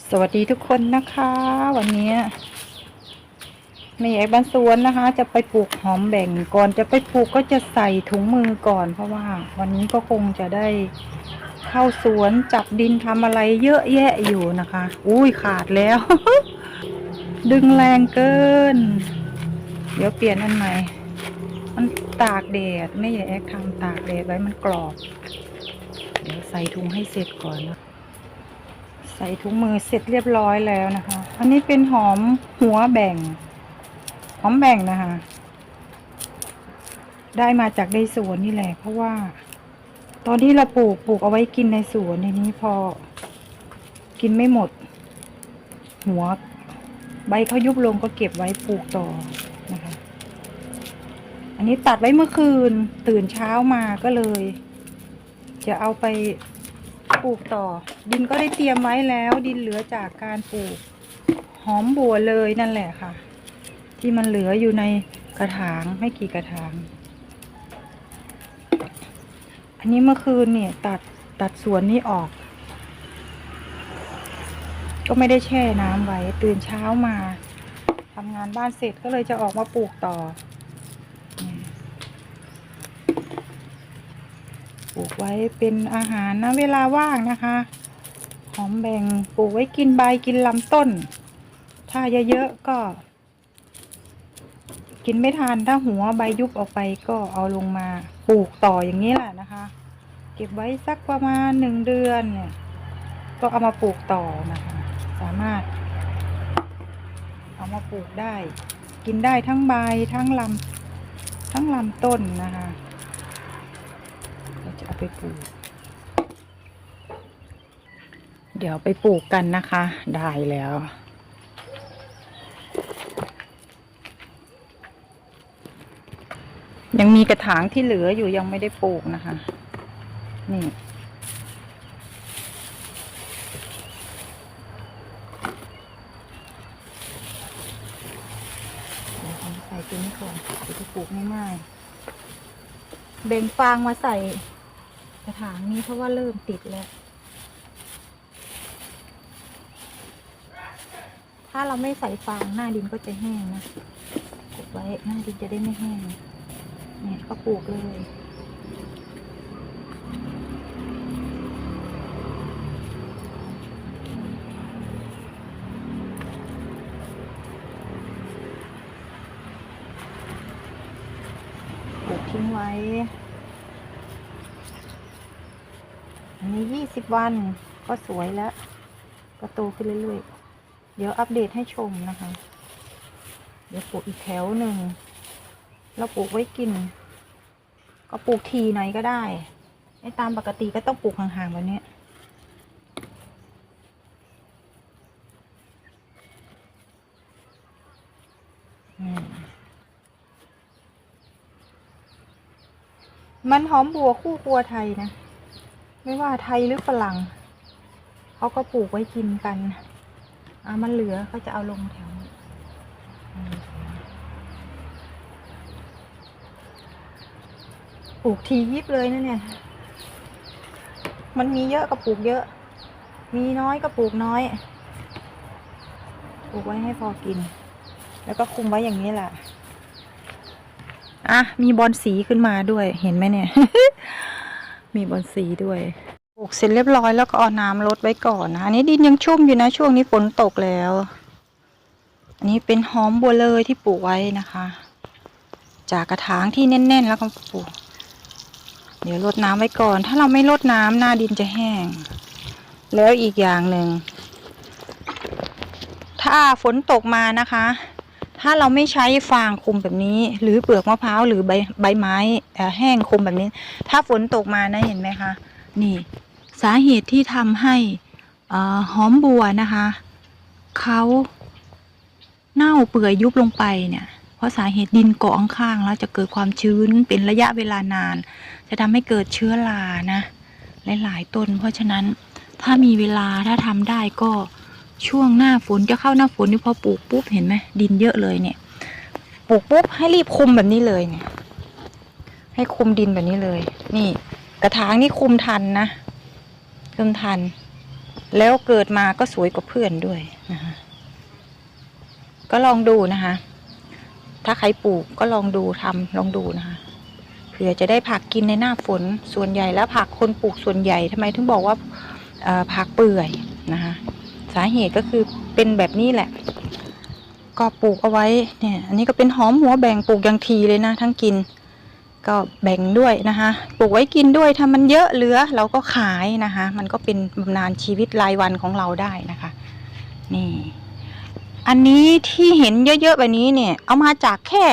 สวัสดีทุกคนนะคะ วันนี้แม่ใหญ่บ้านสวนนะคะ จะไปปลูกหอมแบ่งก่อนจะไปปลูกก็จะใส่ถุงมือก่อน เพราะว่าวันนี้ก็คงจะได้เข้าสวนจับดินทำอะไรเยอะแยะอยู่นะคะ อุ้ยขาดแล้ว ดึงแรงเกิน เดี๋ยวเปลี่ยนอันใหม่มันตากแดดแม่ใหญ่แอกทำตากแดดไว้มันกรอบ เดี๋ยวใส่ถุงให้เสร็จก่อนนะ ส่ถุงมือเสร็จเรียบร้อยแล้วนะคะ อันนี้เป็นหอมหัวแบ่ง หอมแบ่งนะคะ ได้มาจากในสวนนี่แหละ เพราะว่า ตอนที่เราปลูกปลูกเอาไว้กินในสวนในนี้พอ กินไม่หมด หัว ใบเขายุบลงก็เก็บไว้ปลูกต่อนะคะ อันนี้ตัดไว้เมื่อคืนตื่นเช้ามาก็เลย จะเอาไป ปลูกต่อ ดินก็ได้เตรียมไว้แล้ว ดินเหลือจากการปลูก หอมบัวเลยนั่นแหละค่ะ ที่มันเหลืออยู่ในกระถางไม่กี่กระถาง อันนี้เมื่อคืนเนี่ยตัดตัดสวนนี้ออก ก็ไม่ได้แช่น้ำไว้ตื่นเช้ามาทำงานบ้านเสร็จก็เลยจะออกมาปลูกต่อ ปลูกไว้เป็นอาหารนะเวลาว่างนะคะ หอมแบ่งปลูกไว้กินใบกินลำต้น ถ้าเยอะๆก็ กินไม่ทันถ้าหัวใบยุบออกไปก็เอาลงมาปลูกต่ออย่างนี้แหละนะคะ เก็บไว้สักประมาณหนึ่งเดือนเนี่ย ก็เอามาปลูกต่อนะคะ สามารถ เอามาปลูกได้ กินได้ทั้งใบทั้งลำทั้งลำต้นนะคะ จะเอาไปปลูก เดี๋ยวไปปลูกกันนะคะ ได้แล้ว ยังมีกระถางที่เหลืออยู่ยังไม่ได้ปลูกนะคะ นี่ใส่ตัวนี้ก่อนเดี๋ยจะปลูกง่ายๆเบ่งฟางมาใส่ กระถางนี้เพราะว่าเริ่มติดแล้ว ถ้าเราไม่ใส่ฟางหน้าดินก็จะแห้งนะกดไว้หน้าดินจะได้ไม่แห้ง เนี่ยก็ปลูกเลยปลูกทิ้งไว้ อันนี้ยี่สิบวันก็สวยแล้ว ก็โตขึ้นเรื่อยๆ เดี๋ยวอัปเดตให้ชมนะคะ เดี๋ยวปลูกอีกแถวหนึ่ง เราปลูกไว้กิน ก็ปลูกทีไหนก็ได้ไอ้ตามปกติก็ต้องปลูกห่างๆแบบนี้มันหอมบัวคู่ครัวไทยนะ ไม่ว่าไทยหรือฝรั่งเขาก็ปลูกไว้กินกันอามันเหลือก็จะเอาลงแถวปลูกทียิบเลยนะเนี่ย มันมีเยอะก็ปลูกเยอะ มีน้อยก็ปลูกน้อย ปลูกไว้ให้พอกิน แล้วก็คุมไว้อย่างนี้แหละ อะ มีบอลสีขึ้นมาด้วย เห็นไหมเนี่ย มีบอลสีด้วยปลูกเสร็จเรียบร้อยแล้วก็เอาน้ำลดไว้ก่อนนะอันนี้ดินยังชุ่มอยู่นะ ช่วงนี้ฝนตกแล้ว อันนี้เป็นหอมบัวเลยที่ปลูกไว้นะคะ จากกระถางที่แน่น ๆ แล้วก็ปลูก เดี๋ยวรดน้ำไว้ก่อน ถ้าเราไม่รดน้ำหน้าดินจะแห้ง แล้วอีกอย่างหนึ่งถ้าฝนตกมานะคะ ถ้าเราไม่ใช้ฟางคลุมแบบนี้ หรือเปลือกมะพร้าวหรือใบใบไม้แห้งคลุมแบบนี้ ถ้าฝนตกมานะเห็นไหมคะ นี่ สาเหตุที่ทำให้หอมบัวนะคะเขาเน่าเปื่อยยุบลงไปเนี่ย เพราะสาเหตุดินเกาะข้างๆแล้วจะเกิดความชื้นเป็นระยะเวลานาน จะทำให้เกิดเชื้อรานะหลายๆต้น เพราะฉะนั้นถ้ามีเวลาถ้าทำได้ก็ ช่วงหน้าฝนจะเข้าหน้าฝนนี่พอปลูกปุ๊บเห็นไหมดินเยอะเลยเนี่ย ปลูกปุ๊บให้รีบคุมแบบนี้เลยเนี่ย ให้คุมดินแบบนี้เลย นี่ กระถางนี่คุมทันนะคุมทัน แล้วเกิดมาก็สวยกว่าเพื่อนด้วยนะคะก็ลองดูนะคะ ถ้าใครปลูกก็ลองดูทำลองดูนะคะเผื่อจะได้ผักกินในหน้าฝนส่วนใหญ่แล้วผักคนปลูกส่วนใหญ่ทำไมถึงบอกว่าผักเปื่อยนะคะ สาเหตุก็คือเป็นแบบนี้แหละ ก็ปลูกเอาไว้เนี่ย อันนี้ก็เป็นหอมหัวแบ่งปลูกอย่างทีเลยนะ ทั้งกิน ก็แบ่งด้วยนะคะ ปลูกไว้กินด้วยถ้ามันเยอะเหลือเราก็ขายนะคะ มันก็เป็นบำนาญชีวิตรายวันของเราได้นะคะ นี่ อันนี้ที่เห็นเยอะๆแบบนี้เนี่ย เอามาจากแค่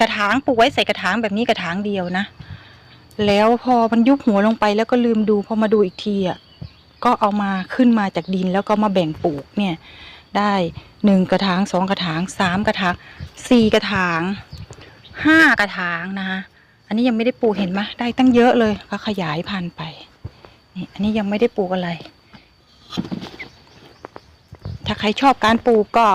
กระถางปลูกไว้ใส่กระถางแบบนี้กระถางเดียวนะ แล้วพอมันยุบหัวลงไปแล้วก็ลืมดูพอมาดูอีกทีอะ ก็เอามาขึ้นมาจากดินแล้วก็มาแบ่งปลูกเนี่ยได้หนึ่งกระถางสองกระถางสามกระถางสี่กระถางห้ากระถางนะคะอันนี้ยังไม่ได้ปลูกเห็นไหมได้ตั้งเยอะเลยก็ขยายพันธุ์ไปนี่อันนี้ยังไม่ได้ปลูกอะไร ถ้าใครชอบการปลูกก็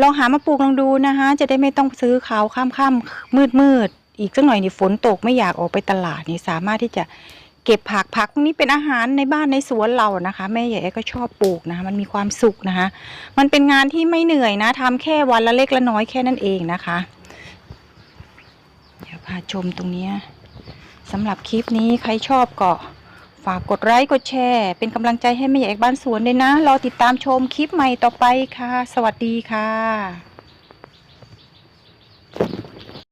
ลองหามาปลูกลองดูนะคะจะได้ไม่ต้องซื้อเขาวข้ามค่ำมืดมืดอีกสักหน่อยนี่ฝนตกไม่อยากออกไปตลาดนี่สามารถที่จะ เก็บผักผักพวกนี้เป็นอาหารในบ้านในสวนเรานะคะ แม่ใหญ่ก็ชอบปลูกนะคะมันมีความสุขนะคะ มันเป็นงานที่ไม่เหนื่อยนะทำแค่วันละเล็กละน้อยแค่นั้นเองนะคะ เดี๋ยวพาชมตรงนี้สำหรับคลิปนี้ใครชอบก็ฝากกดไลค์กดแชร์ เป็นกำลังใจให้แม่ใหญ่บ้านสวนด้วยนะรอติดตามชมคลิปใหม่ต่อไปค่ะ สวัสดีค่ะ